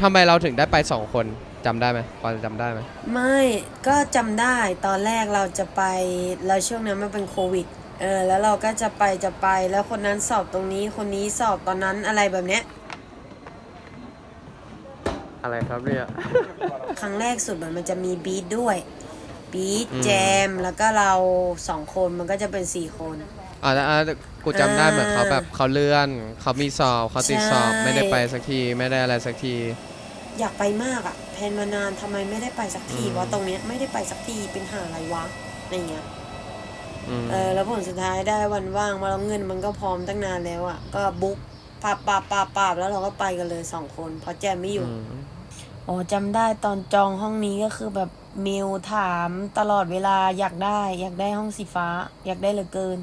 ทำไมเราถึงได้ไปสองคนจำได้ไหมพอจะจำได้ไหมไม่ก็จำได้ตอนแรกเราจะไปแล้วช่วงนั้นมันเป็นโควิดเออแล้วเราก็จะไปจะไปแล้วคนนั้นสอบตรงนี้คนนี้สอบตอนนั้นอะไรแบบเนี้ยอะไรครับเนี่ยครั้งแรกสุดมันมันจะมีบีทด้วยบีทอืมแจมแล้วก็เราสองคนมันก็จะเป็นสี่คน อ่าอ่า กูจำได้เหมือนเขาแบบเขาเลื่อนเขามีสอบเขาติดสอบใช่ ไม่ได้ไปสักทีไม่ได้อะไรสักที อยากไปมากอะแพลนมานานทำไมไม่ได้ไปสักทีอืม วะตรงเนี้ยไม่ได้ไปสักทีเป็นหาอะไรวะอะไรเงี้ยอืมเออแล้วผลสุดท้ายได้วันว่างมาแล้วเงินมันก็พร้อมตั้งนานแล้วอะก็บุ๊กปาบปาบปาบปาบแล้วเราก็ไปกันเลยสองคนเพราะแจมไม่อยู่อืมอ๋อจำได้ตอนจองห้องนี้ก็คือแบบมิวถามตลอดเวลาอยากได้ อยากได้ห้องสีฟ้า อยากได้เหลือเกิน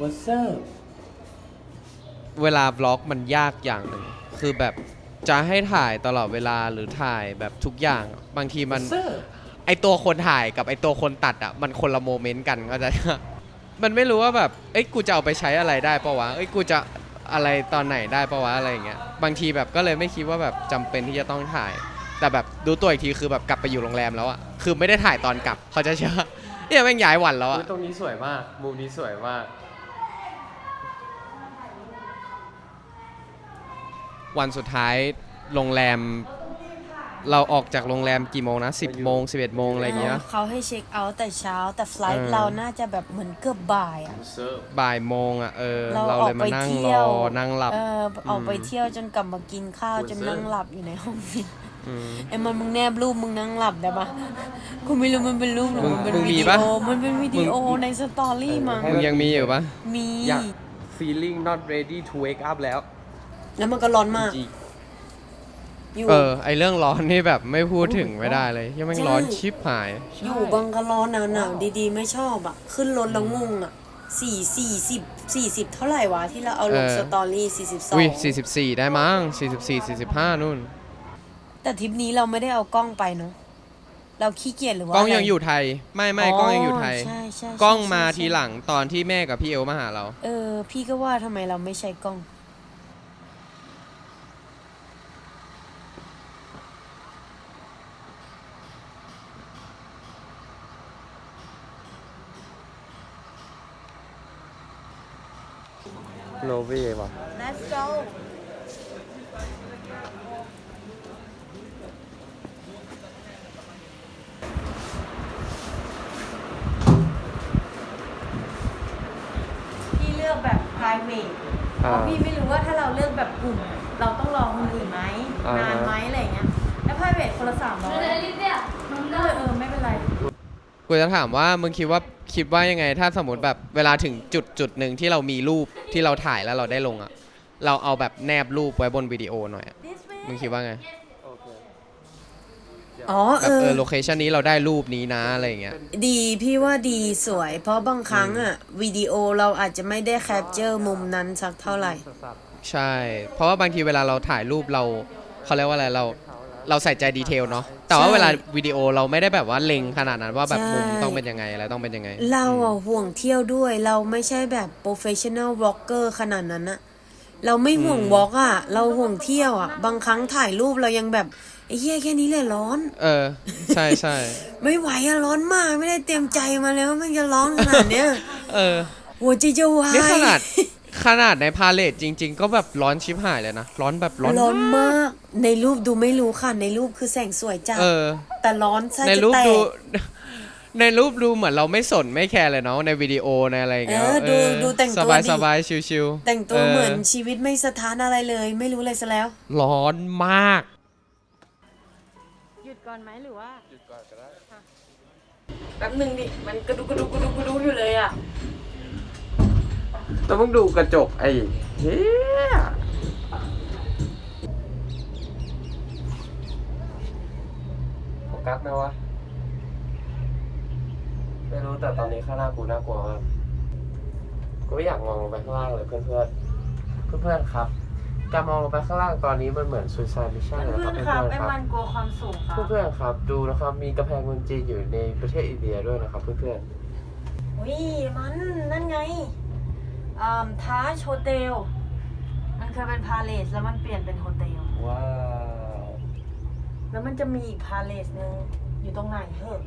What's up เวลาบล็อกมันยากอย่างหนึ่งคือแบบจะให้ถ่ายตลอดเวลาหรือถ่ายแบบทุกอย่างบางทีมัน What's up ไอตัวคนถ่ายกับไอตัวคนตัดอะมันคนละโมเมนต์กันก็จะ มันไม่รู้ว่าแบบเอ้ยกูจะเอาไปใช้อะไรได้ปะวะเอ้ยกูจะอะไรตอนไหนได้ปะวะอะไรอย่างเงี้ยบางทีแบบก็เลยไม่คิดว่าแบบจำเป็นที่จะต้องถ่าย แต่แบบดูตัวอีกทีคือแบบกลับไปอยู่โรงแรมแล้วอะคือไม่ได้ถ่ายตอนกลับเขาจะเชื่อเนี่ยแม่งย้ายวันแล้วอะตรงนี้สวยมาก มุมนี้สวยมาก วันสุดท้ายโรงแรม เราออกจากโรงแรมกี่โมงนะ 10 โมง 11 โมงอะไรอย่างเงี้ย เขาให้เช็คเอาท์แต่เช้าแต่ไฟลท์เออ เราน่าจะแบบเหมือนเกือบบ่ายอะบ่ายโมงอะเออเราเราออเลกยไปมานั่งรเที่ยอว นั่งหลับ เออออกไปอืมเที่ยวจนกลับมากินข้าวจนนั่งหลับอยู่ในห้องนี้มไอ้มันมึงแนบรูปมึงนั่งหลับได้ปะกูไม่รู้มันเป็นรูปหรือมึงมันเป็นมึงมีวิดีปะ โอมันเป็นวิดีโอมึงในสตอรี่มั้งมึงยังมีอยู่ปะมี อยาก feeling not ready to wake up แล้ว แล้วมันก็ร้อนมากจริง อยู่ เออ ไอเรื่องร้อนนี่แบบไม่พูดถึงไม่ได้เลย ยังไม่งใช่ร้อนชิบหาย อยู่บังกะโลหนาวๆดีๆ ไม่ชอบอะ ขึ้นรถแล้วงงอะสี่สี่สิบสี่สิบเท่าไหร่วะ ที่เราเอาลงเออ สตอรี่สี่สิบสองอุ้ย44 ได้มั้ง44 45นู่น แต่ทริปนี้เราไม่ได้เอากล้องไปเนาะเราขี้เกียจหรือว่ากล้องะไรยังอยู่ไทย ไม่ไม่กล้องยังอยู่ไทย ใช่ใช่ใช่กล้องมาใช่ทีหลังตอนที่แม่กับพี่เอลมาหาเรา เออ พี่ก็ว่าทำไมเราไม่ใช้กล้อง โนเว่ว่ะ Let's go พี่เลือกแบบ private เพราะพี่ไม่รู้ว่าถ้าเราเลือกแบบกลุ่ม เราต้องรอคนอื่นไหมอ่าฮะนานไหมอะไรอย่างเงี้ยแล้ว private คนละสามร้อยก็เลยเออไม่เป็นไร กูจะถามว่ามึงคิดว่า คิดว่ายังไง ถ้าสมมติแบบเวลาถึงจุดจุดหนึ่งที่เรามีรูปที่เราถ่ายแล้วเราได้ลงอะเราเอาแบบแนบรูปไว้บนวิดีโอหน่อยอะมึงคิดว่าไงอ๋อแบเอบเอออโลเคชันนี้เราได้รูปนี้นะอะไรอย่างเงี้ย ดีพี่ว่าดีสวย เพราะบางครั้งอะวิดีโอเราอาจจะไม่ได้แคปเจอร์มุมนั้นสักเท่าไหร่ ใช่ เพราะว่าบางทีเวลาเราถ่ายรูปเราเขาเรียกว่าอะไรเรา เราใส่ใจดีเทลเนาะแต่ว่าใช่เวลาวิดีโอเราไม่ได้แบบว่าเล็งขนาดนั้นว่าแบบใช่มุมต้องเป็นยังไงอะไรต้องเป็นยังไง เราอะห่วงเที่ยวด้วยเราไม่ใช่แบบโปรเฟชชั่น a ล w อ l เกอร์ขนาดนั้นอะเราไม่ห่วงวอล์กอะเราห่วงเที่ยวอะบางครั้งถ่ายรูปเรายังแบบไอ้เหี้ยแค่นี้เลยร้อน เออ ใช่ใช่ไม่ไหวอะร้อนมากไม่ได้เตรียมใจมาแล้วมันจะร้อนขนาดเนี้ย เออหัวใจจะวายนี่ขนาด ขนาดในพาเลทจริง ๆ ก็แบบร้อนชิบหายเลยนะ ร้อนแบบร้อน ร้อนมาก ในรูปดูไม่รู้ค่ะ ในรูปคือแสงสวยจัดเออ แต่ร้อนไส้ในจะรูปแตดูกในรูปดูเหมือนเราไม่สนไม่แคร์เลยเนาะในวิดีโอในอะไรอย่างเงี้ยเออดูดูแต่งตัวสบายดีสบายชิวๆแต่งตัวเหมือนอชีวิตไม่สะท้านอะไรเลย ไม่รู้เลยซะแล้ว ร้อนมาก หยุดก่อนไหมหรือว่า หยุดก่อนก็ได้แป๊บหนึ่งดิ มันกระดุกกระดุกกระดุกกระดุกอยู่เลยอะ แต่มึงดูกระจกไอ้เฮียโฟกัสไหมวะ ไม่รู้แต่ตอนนี้ข้างหน้ากูน่ากลัวมากกูไม่อยากมองลงไปข้างล่างเลยเพื่อนเพื่อนๆเพื่อนๆครับ การมองลงไปข้างล่างตอนนี้มันเหมือน Suicide Mission เลยนะครับเพื่เพื่ออนนๆครับๆครับไอ้มันกลัวความสูงครับเพื่อนๆครับ ดูนะครับมีกำแพงเมืองจีนอยู่ในประเทศอินเดียด้วยนะครับ เพื่อนอุ้ยมันนั่นไงอ่า ท้าโชเตล มันเคยเป็นพาเลสแล้วมันเปลี่ยนเป็นโฮเทลๆว้าวแล้วมันจะมีอีกพาเลสหนึงอยู่ตรงไหนเหอะ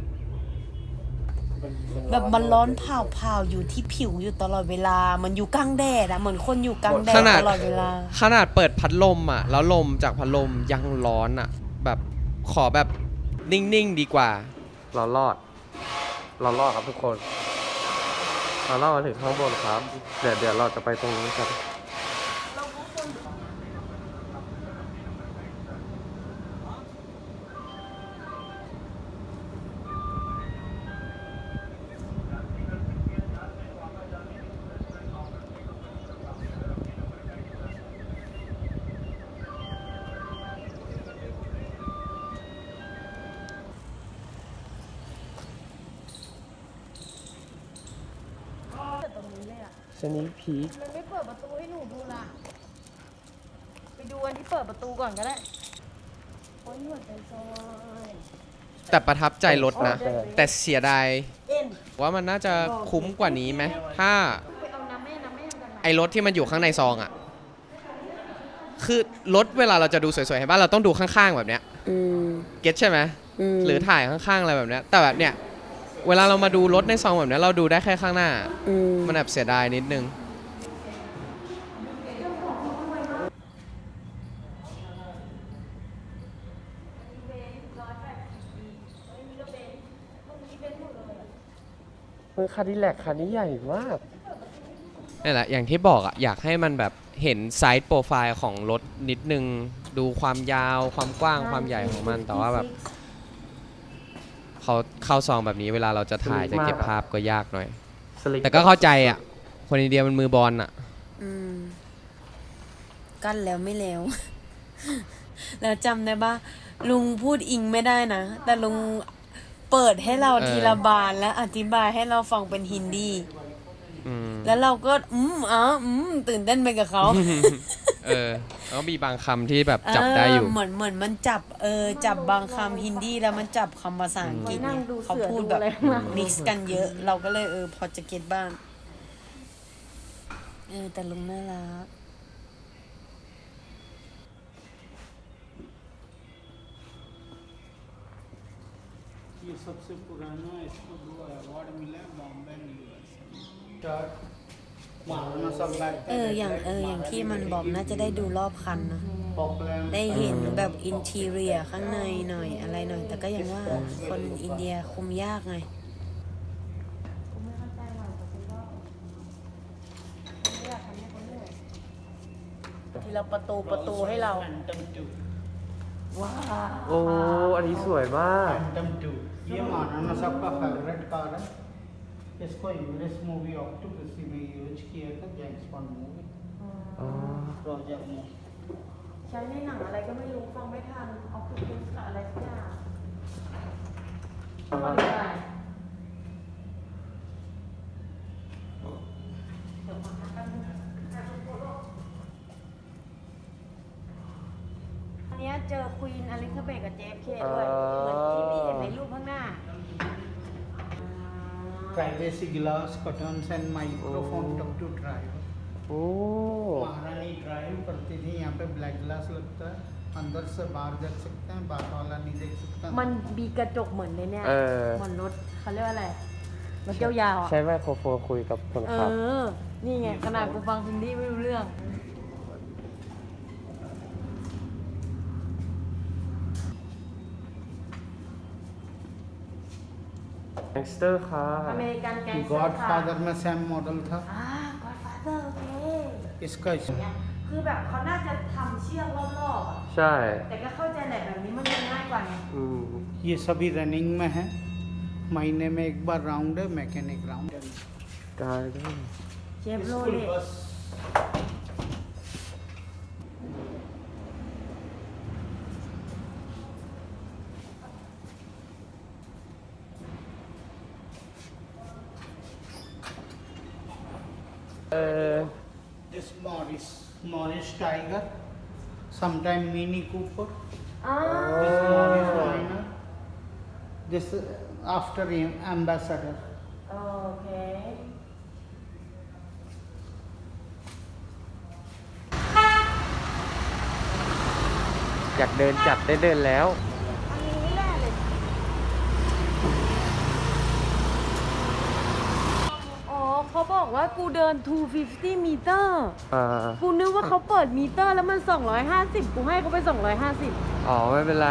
มันแบบมันร้อนเผาเผาๆอยู่ที่ผิวอยู่ตลอดเวลา มันอยู่กลางแดดอะเหมือนคนอยู่กลางแดดขนาด ตลอดเวลา ขนาดเปิดพัดลมอะ แล้วลมจากพัดลมยังร้อนอะ แบบขอแบบนิ่ง ๆ ดีกว่า เรารอด เรารอดครับทุกคน เราเล่ามาถึงข้างบนครับ เดี๋ยวเดี๋ยวเราจะไปตรงนี้กัน ปิดประตูก่อนก็ได้โอ้ยหัวใจซอยแต่ประทับใจรถนะโอเคแต่เสียดายเอ็นว่ามันน่าจะคุ้มกว่านี้ไหมถ้าไปเอาน้ำแม่น้ำแม่กันไหนไอรถที่มันอยู่ข้างในซองอะคือรถเวลาเราจะดูสวยๆเห็นป่ะเราต้องดูข้างๆแบบเนี้ยอืมเก็ตใช่ไหมมหรือถ่ายข้างๆอะไรแบบเนี้ยแต่แบบเนี้ยเวลาเรามาดูรถในซองแบบเนี้ยเราดูได้แค่ข้างหน้า อืมมันแอบเสียดายนิดนึง เฮ้ยคาดิแลกคันนี้ใหญ่มากนี่แหละอย่างที่บอกอะอยากให้มันแบบเห็นไซส์โปรไฟล์ของรถนิดนึง ดูความยาวความกว้างความใหญ่ของมัน แต่ว่าแบบเขาเข้าซองแบบนี้เวลาเราจะถ่ายจะเก็บภาพก็ยากหน่อยแต่ก็เข้าใจอะคนอินเดียมันมือบอลอะอืม กั้นแล้วไม่แล้ว แล้วจำได้ปะลุงพูดอิงไม่ได้นะ แต่ลุง เปิดให้เราทีละบานและอธิบายให้เราฟังเป็นฮินดีอืมแล้วเราก็ อืมอ๋ออืมตื่นเต้นไปกับเขาเออแล้วก็มีบางคำที่แบบจับได้อยู่ เเหมือนเหมือนมันจับเออจับบางคำฮินดีแล้วมันจับคำภาษาอังกฤษเนี่ยเขาพูดแบบมิกซ์กันเยอะ เราก็เลยเออพอจะเก็ตบ้างเออแต่ลุงน่ารัก ये सबसे पुराना इसको दो अवार्ड मिला है बॉम्बे यूनिवर्सिटी महाराणा सब बैठते เอออย่างเอออย่างที่มันบอกน่าจะได้ดูรอบคันนะ पॉपुलर ได้เห็นแบบอินทีเรียข้างในหน่อยอะไรหน่อย แต่ก็ยังว่าคนอินเดียคุมยากไงทีละประตูประตูให้เรา फैंटम टू ว้าว โอ้ อันนี้สวยมาก फैंटम टू ये महाराणा साहब का फेवरेट कार है इसको इंग्लिश मूवी ऑक्टोपसी में यूज किया था James Bond movie อ๋อ Roger movie ใช้ในหนังอะไรก็ไม่รู้ฟังไม่ทันเอาคือเป็นอะไรสักอย่างมันอะไร เนี้ยเจอควีนอลิซาเบธกับเจฟเคด้วย เหมือนที่พี่เห็นในรูปข้างหน้า प्राइवेसी गिलास curtains and microphone tub to drive โอ้ महारानी ड्राइव करती थी यहाँ पे ब्लैक ग्लास लगता है अंदर से बाहर देख सकते हैं बाहर वाला नहीं देख सकता มันมีกระจกเหมือนในเนี่ย เออ เหมือนรถเขาเรียกว่าอะไรรถยาวๆอ่ะ ใช้ไมโครโฟนคุยกับคน เอ ขับ อ นี่ไง ขนาดกูฟังซินดี้ไม่รู้เรื่อง แก๊งสเตอร์ค่ะ อเมริกันแกงสเตอ गॉड ร์ค่ะ फादर में सेम मॉडल था อ่า Godfather โอเค इसका เนี่ยคือแบบเขาน่าจะทำเชือกรอบๆอะ ใช่ แต่ก็เข้าใจแหละแบบนี้มันยังง่ายกว่าไง อืม ये सभी रनिंग में है महीने में एक बार राउंड है मैकेनिक राउंड กายได้ เชฟโรเลต बस เออ This Morris, Morris Tiger, sometime Mini Cooper. อ๋อ This Morris Minor. This uh, after am- Ambassador. โอเคอยากเดินจัดได้เดินแล้ว อันนี้ไม่ได้เลย อ๋อเขาบอก ว่ากูเดิน 250มิเตอร์ อ่ากูนึกว่าเขาเปิดมิเตอร์แล้วมัน 250 กูให้เขาไป 250 อ๋อไม่เป็นไร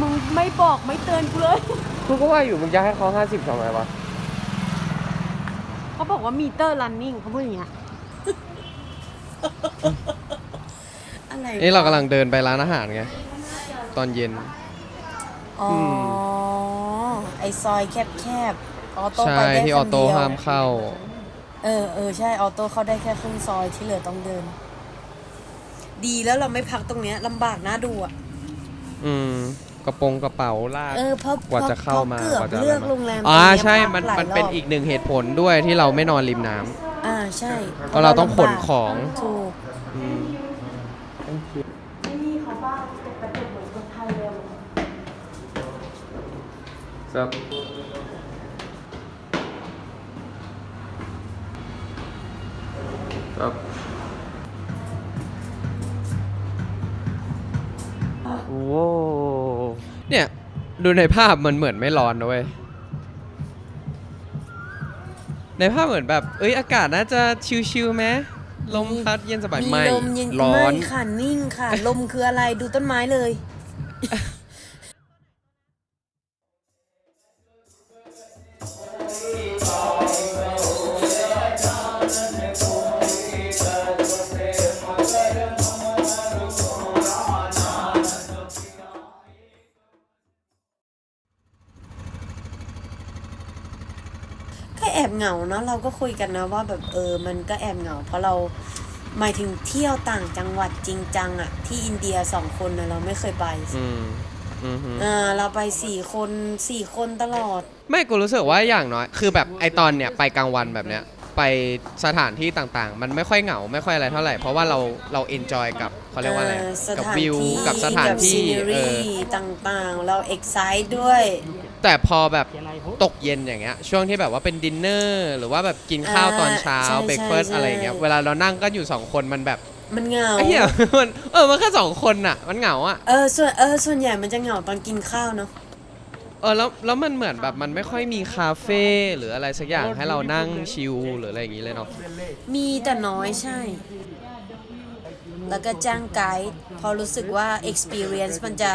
มึงไม่บอกไม่เตือนกูเลย กูก็ว่าอยู่มึงจะให้เขาห้าสิบทำไมวะ เขาบอกว่ามิเตอร์ running เขาพูดอย่างเงี้ย อะไรนี่เรากำลังเดินไปร้านอาหารไง ตอนเย็น อ๋ออไอซอยแคบๆออโต้ใช่ไปได้ที่อคอนโต้เดียวห้ามเข้า เออเออใช่ออโต้เข้าได้แค่ครึ่งซอยที่เหลือต้องเดิน ดีแล้วเราไม่พักตรงเนี้ยลำบากน่าดูอะ อืม กระโปรงกระเป๋าลาก เออเพราะกว่าจะเข้ามาเพระเกือบกว่าจะเลือกโรงแรมอ่าตรงเนี้ยใช่พักมันหลายมันเป็นรบอีกหนึ่งเหตุผลด้วยที่เราไม่นอนริมน้ำ อ่าใช่เพราะเราต้องขนของ ถูกอืมไม่มีเขาบ้างตกกระจกเหมือนคนไทยเลย ครับ ครับโอ้เนี่ย ดูในภาพมันเหมือนไม่ร้อนนะเว้ยในภาพเหมือนแบบ เอ้ย อากาศน่าจะชิวๆไหมลมพัดเย็นสบายมีไม่ลมเย็นร้อน ไม่ค่ะนิ่งค่ะ ลมคืออะไรดูต้นไม้เลย เหงาเนาะเราก็คุยกันนะว่าแบบเออมันก็แอบเหงา เพราะเราหมายถึงเที่ยวต่างจังหวัดจริงจังอะที่อินเดียสองคนนะเราไม่เคยไปอืมอืมฮึอ่าเราไปสี่คนสี่คนตลอด ไม่กูรู้สึกว่าอย่างน้อย คือแบบไอตอนเนี้ยไปกลางวันแบบเนี้ยไปสถานที่ต่างๆ มันไม่ค่อยเหงาไม่ค่อยอะไรเท่าไหร่ เพราะว่าเราเราเอนจอยกับเขาเรียกว่าอะไรเอ่อสกับถานวิวที่กับสถานกับที่ซีเอรีอส์ต่างๆ เราเอ็กไซต์ด้วย แต่พอแบบตกเย็นอย่างเงี้ยช่วงที่แบบว่าเป็นดินเนอร์หรือว่าแบบกินข้าวตอนเช้าอ่าใช่เบรกเฟิร์สใช่อะไรอย่างเงี้ยเวลาเรานั่งก็อยู่สองคนมันแบบมันเหงาไอ้เหี้ยมันเออมันแค่สองคนน่ะ มันเหงาอะเออส่วนเออส่วนใหญ่มันจะเหงาตอนกินข้าวเนาะเออแล้วแล้วมันเหมือนแบบมันไม่ค่อยมีคาเฟ่หรืออะไรสักอย่างให้เรานั่งชิลหรืออะไรอย่างงี้เลยเนาะมีแต่น้อยใช่ แล้วก็จ้างไกด์เพอรู้สึกว่า experience มันจะ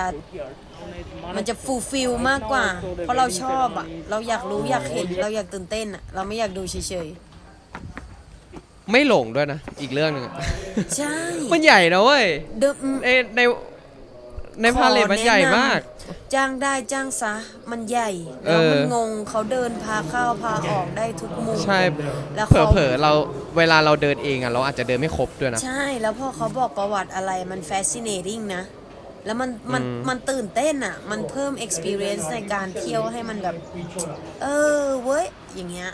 มันจะ fulfill มากกว่า เพราะเราชอบอะเราอยากรู้อยากเห็นเราอยากตื่นเต้นอะเราไม่อยากดูเฉยไม่หลงด้วยนะ อีกเรื่องหนึงอะๆ ใช่มันใหญ่นะเว้ยเดิม ในในในพาเลทมันใหญ่มาก จ้างได้จ้างซะ มันใหญ่เอแล้วอมันงงเขาเดินพาเข้าพาออกได้ทุกมุมใช่แล้วเผลเขาอเผลอๆเราเวลาเราเดินเองอะเราอาจจะเดินไม่ครบด้วยนะ ใช่แล้วพอเขาบอกประวัติอะไรมัน fascinating นะ แล้วมันมันอืมมันตื่นเต้นอะ มันเพิ่ม experience ในการเที่ยวให้มันแบบ เออเว้ย อย่างเงี้ย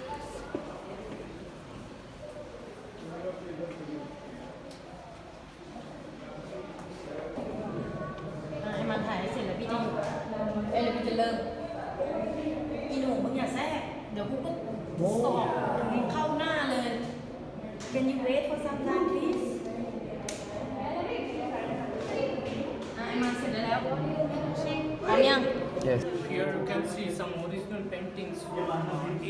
ให้มันถ่ายให้เสร็จแล้วพี่จะหยุดเอ้ยแล้วพี่จะเริ่มอีหนูมึงอย่าแทรก เดี๋ยวกูก็สอบเข้าหน้าเลย Can you wait for some time please อะไอ้มันเสร็จแล้วพร้อมยัง yes Here you can see some original paintings from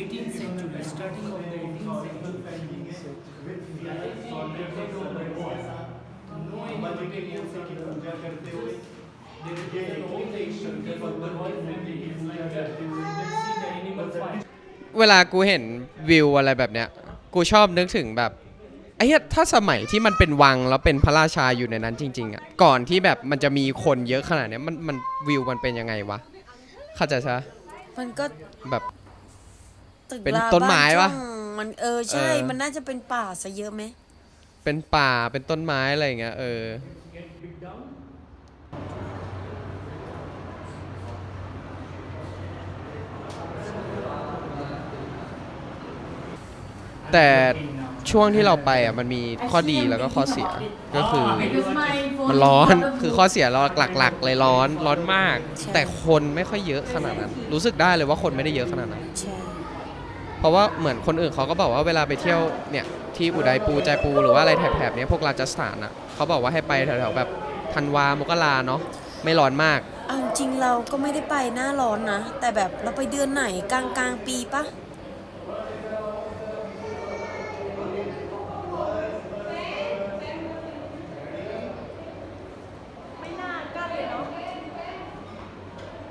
18th century, starting of the 18th century. No any materials are there. There is all the instructions of the royal family is like that. You can see the animal fight. เวลากูเห็นวิวอะไรแบบเนี้ย กูชอบนึกถึงแบบไอ้เหี้ยถ้าสมัยที่มันเป็นวังแล้วเป็นพระราชาอยู่ในนั้นจริง ๆอะก่อนที่แบบมันจะมีคนเยอะขนาดเนี้ยมันมันวิวมันเป็นยังไงวะ เข้าใจใช่ปะมันก็แบบ ตึกเป็นราต้นไม้บ้าปะช่องมันเออใช่ เออ มันน่าจะเป็นป่าซะเยอะไหมเป็นป่าเป็นต้นไม้อะไรอย่างเงี้ยเออ แต่ ช่วงที่เราไปอะมันมีข้อดีแล้วก็ข้อเสียก็คือ มันร้อนคือข้อเสียเราหลัก ๆ เลยร้อนร้อนมากใช่แต่คนไม่ค่อยเยอะขนาดนั้น รู้สึกได้เลยว่าคนไม่ได้เยอะขนาดนั้น ใช่เพราะว่าเหมือนคนอื่นเขาก็บอกว่าเวลาไปเที่ยวเนี่ยที่อุดัยปูใจปูหรือว่าอะไรแถบๆเนี้ยพวกราชสถานอะเขาบอกว่าให้ไปแถวๆแบบธันวามกราเนาะไม่ร้อนมาก เอาจริงเราก็ไม่ได้ไปหน้าร้อนนะ แต่แบบเราไปเดือนไหนกลางกลางๆปีปะ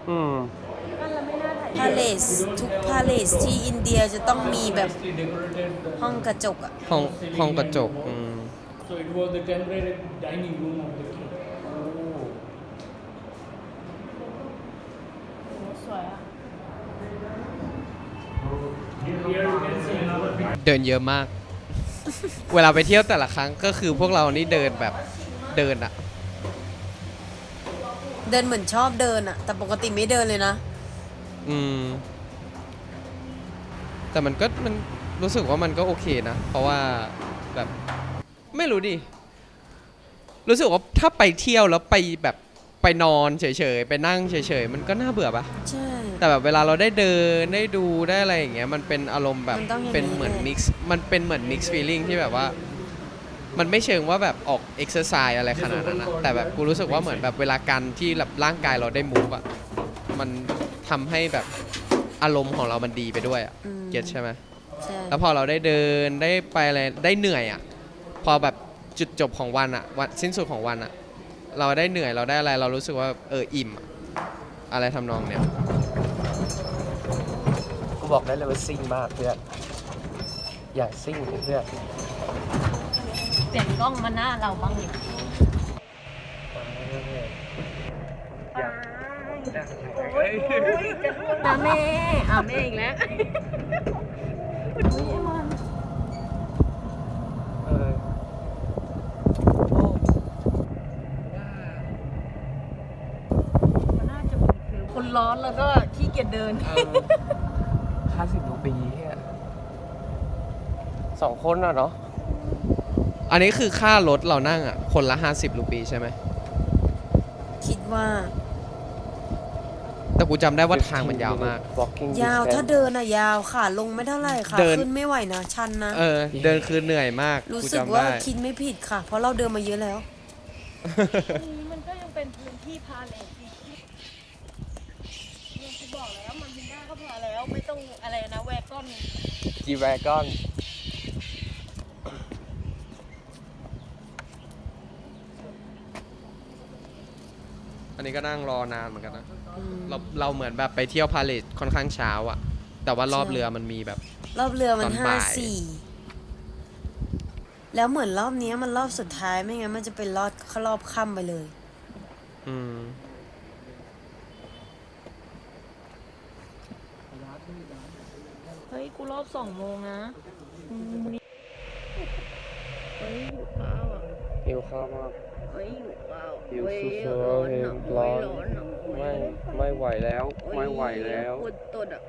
อืมพาเลสทุกพาเลสที่อินเดียจะต้องมีแบบ They decorated the, ห้องกระจกอะห้องห้องกระจกอืม so it was the temporary dining room of the king. สวยอะ Here you can see another big เดินเยอะมาก เวลาไปเที่ยวแต่ละครั้งก็คือพวกเรานี่เดินแบบเดินอะเดินเหมือนชอบเดินอะแต่ปกติไม่เดินเลยนะ อืม แต่มันก็มันรู้สึกว่ามันก็โอเคนะ เพราะว่าแบบไม่รู้ดิ รู้สึกว่าถ้าไปเที่ยวแล้วไปแบบไปนอนเฉยๆ ไปนั่งเฉยๆ มันก็น่าเบื่อปะใช่ แต่แบบเวลาเราได้เดินได้ดูได้อะไรอย่างเงี้ย มันเป็นอารมณ์แบบมันต้องอย่างนี้ เป็นเหมือนแหละมิกซ์ มันเป็นเหมือนมิกซ์ฟีลิ่งที่แบบว่า มันไม่เชิงว่าแบบออกเอ็กซ์ไซส์อะไรขนาดนั้นนะแต่แบบกูรู้สึกว่าเหมือนแบบเวลาการที่แบบร่างกายเราได้มูฟอะมันทำให้แบบอารมณ์ของเรามันดีไปด้วยอะอืม เก็ตใช่ไหมใช่แล้วพอเราได้เดินได้ไปอะไรได้เหนื่อยอะพอแบบจุดจบของวันอะวันสิ้นสุดของวันอะเราได้เหนื่อยเราได้อะไรเรารู้สึกว่าเอออิ่มอะอะไรทำนองเนี้ย กูบอกได้เลยว่าซิ่งมากเพื่อน อยากซิ่งเพื่อน เปลี่ยนกล้องมาหน้าเราบ้างดิอยากนะแม่อะแม่อีกแล้วเออคนร้อนแล้วก็ขี้เกียจเดินห้าสิบรูปีเฮียสองคนอะเนาะ อันนี้คือค่ารถเรานั่งอะคนละ 50รูปีใช่ไหม คิดว่า แต่กูจำได้ว่าทางมันยาวมาก walking ยาว distance ถ้าเดินอะยาวค่ะ ลงไม่เท่าไหร่ค่ะ เดิน ขึ้นไม่ไหวนะ ชันนะ เออ เดินคือเหนื่อยมาก รู้กูสึกจำว่าได้ คิดไม่ผิดค่ะ เพราะเราเดินมาเยอะแล้วนี้มันก็ยังเป็นพื้นที่พาเลทอีกยังกูบอกแล้วมันบินได้ก็พอแล้ว ไม่ต้องอะไรนะแวกอนจีแอนอันนี้ก็นั่งรอนานเหมือนกันนะเราเราเหมือนแบบไปเที่ยวพาเลทค่อนข้างเช้าอะแต่ว่ารอบใช่ เรือมันมีแบบ รอบเรือมันตอนห้าบ่าย สี่แล้วเหมือนรอบเนี้ยมันรอบสุดท้ายไม่งั้นมันจะเป็นรอบรอบค่ำไปเลย อืมเฮ้ย กูรอบสองโมงนะอืมเฮ้ยหิวข้าวอะ หิวข้าวมากเฮ้ยหิวข้าวหิวเฮ้ยสุดๆร้อนเห็อะนเฮ้ร้ยอนร้อนอะเฮ้ยไม่ไม่ไหวแล้ว ไม่ไหวแล้วปวดตดอะ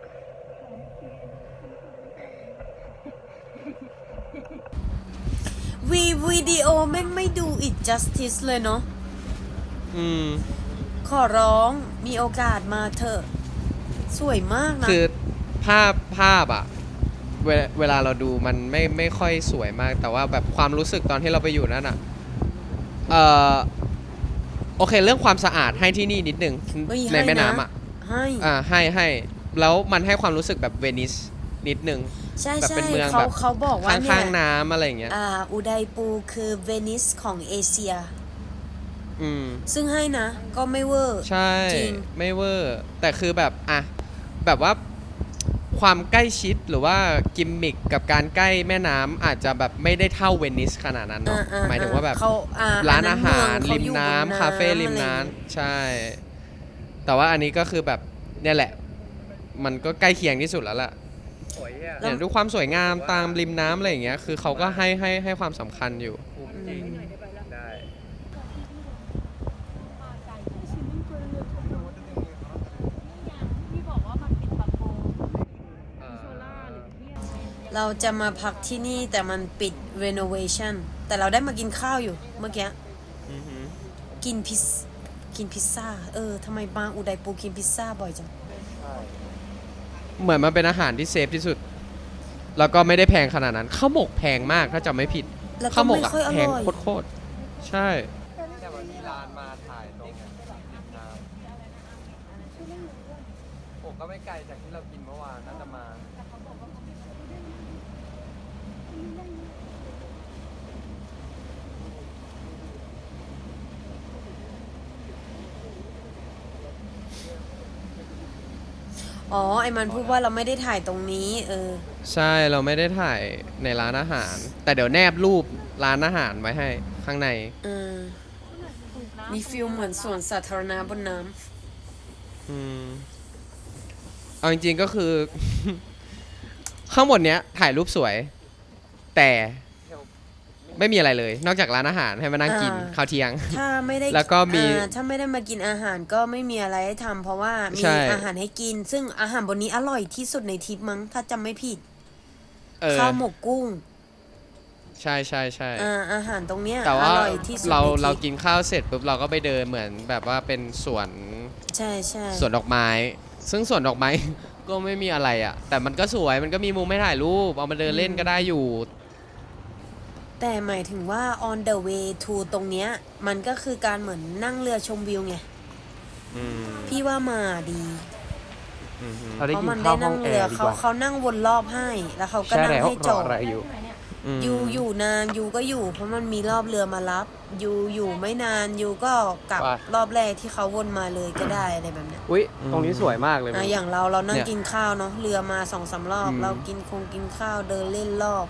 วีวิดีโอแม่งไม่ดูอิ justice เลยเนาะ อืม ขอร้อง มีโอกาสมาเถอะ สวยมากนะ คือภาพภาพอะเวลาเวลาเราดูมันไม่ไม่ค่อยสวยมาก แต่ว่าแบบความรู้สึกตอนที่เราไปอยู่นั่นอะ เออโอเค เรื่องความสะอาดให้ที่นี่นิดนึงเฮ้ยในให้แม่นะน้ำอะให้อ่าให้ให้แล้วมันให้ความรู้สึกแบบเวนิสนิดนึง ใช่แบบใช่เป็นเมืองเขาแบบ เขาบอกว่าเนี่ข้ายงๆน้ำอะไรอย่างเงี้ย อ่าอุดัยปูคือเวนิสของเอเชีย อืม ซึ่งให้นะ ก็ไม่เวอร์ ใช่ จริง ไม่เวอร์ แต่คือแบบ อะ แบบว่า ความใกล้ชิดหรือว่ากิมมิคกับการใกล้แม่น้ำอาจจะแบบไม่ได้เท่าเวนิสขนาดนั้นเนาะอ่อ่หมายถึงว่าแบบเขาอ่ร้านอัอาหารเมืริองมเขอยู่บน้ำคาเฟ่ริมอะไรอย่างน้ำเงี้ยใช่ แต่ว่าอันนี้ก็คือแบบเนี่ยแหละ มันก็ใกล้เคียงที่สุดแล้วล่ะสวยอะ เนี่ยดูความสวยงามตามริมน้ำอะไรอย่างเงี้ยคือเขาก็ให้ให้ให้ความสำคัญอยู่ ภูมิจริงได้ ที่บอกว่ามันปิดปรับปรุงโซล่าหรือที่อะไร เราจะมาพักที่นี่แต่มันปิด renovation แต่เราได้มากินข้าวอยู่เมื่อกี้ อือหือกินพิซกินพิซซ่า เออทำไมบางอุไดปูกินพิซซ่าบ่อยจัง เหมือนมันเป็นอาหารที่เซฟที่สุด แล้วก็ไม่ได้แพงขนาดนั้นข้าวหมกแพงมากถ้าจำไม่ผิดแล้วก็ข้าวหมกไม่อะค่อยอแพงร่อย โคตรๆใช่ แต่วันนี้ร้านมาถ่ายตรงน้ำผมก็ไม่ไกลจากที่เรากินเมื่อวานน่าจะมา อ๋อ ไอ้มันพูดว่าเราไม่ได้ถ่ายตรงนี้ เออ ใช่เราไม่ได้ถ่ายในร้านอาหาร แต่เดี๋ยวแนบรูปร้านอาหารไว้ให้ข้างใน เออ มีฟิลเหมือนสวนสาธารณะบนน้อืมเอาจริงๆก็คือ ข้างบนเนี้ยถ่ายรูปสวย แต่ ไม่มีอะไรเลย นอกจากร้านอาหารให้มานั่งกินข้าวเที่ยงำถ้าไม่ได้แล้วก็มีอ่าถ้าไม่ได้มากินอาหารก็ไม่มีอะไรให้ทำเพราะว่ามีใช่ อาหารให้กิน ซึ่งอาหารบนนี้อร่อยที่สุดในทริปมั้งถ้าจำไม่ผิดเออข้าวหมกกุ้งใช่ใช่ใช่อ่าอาหารตรงเนี้ยแต่อว่าร่อยที่สุดเราในทเราริปกินข้าวเสร็จปุ๊บเราก็ไปเดินเหมือนแบบว่าเป็นสวนใช่ใช่สวนดอกไม้ ซึ่งสวนดอกไม้ ก็ไม่มีอะไรอะ แต่มันก็สวยมันก็มีมุมให้ถ่ายรูปเอามาเดินเล่นก็ได้อยู่ แต่หมายถึงว่า on the way to ตรงเนี้ย มันก็คือการเหมือนนั่งเรือชมวิวไง อืมพี่ว่ามาดีอืมอืมเราได้เพราะกิมันนข้าได้วห้นั่องงแอเรือร์ดีเขากว่าเขานั่งวนรอบให้ แล้วเขาก็ใช่นั่งแล้วให้รจออดอะไรอยู่ มยูอยู่นานยูก็อยู่ เพราะมันมีรอบเรือมารับยูอยู่ไม่นานยูก็กลับว่า รอบแรกที่เขาวนมาเลยก็ได้อะไรแบบเนี้ยอุ้ยตรงนี้สวยมากเลยอะอย่างเราเรานั่งเนี่ยกินข้าวเนาะเรือมาสองสามรอบ อืม เรากินคงกินข้าวเดินเล่นรอบ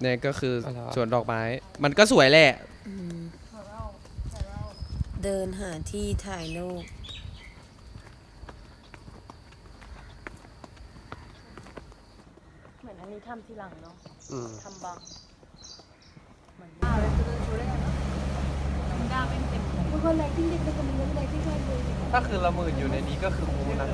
เนี่ยเนี่ยก็คืออะไรวะสวนดอกไม้ มันก็สวยแหละอืมเดินหาที่ถ่ายรูปเหมือนอันนี้ทำทีหลังเนาะอืม ทำบางถ้าคือละหมื่นอยู่ในนี้ก็คือคุ้มนะ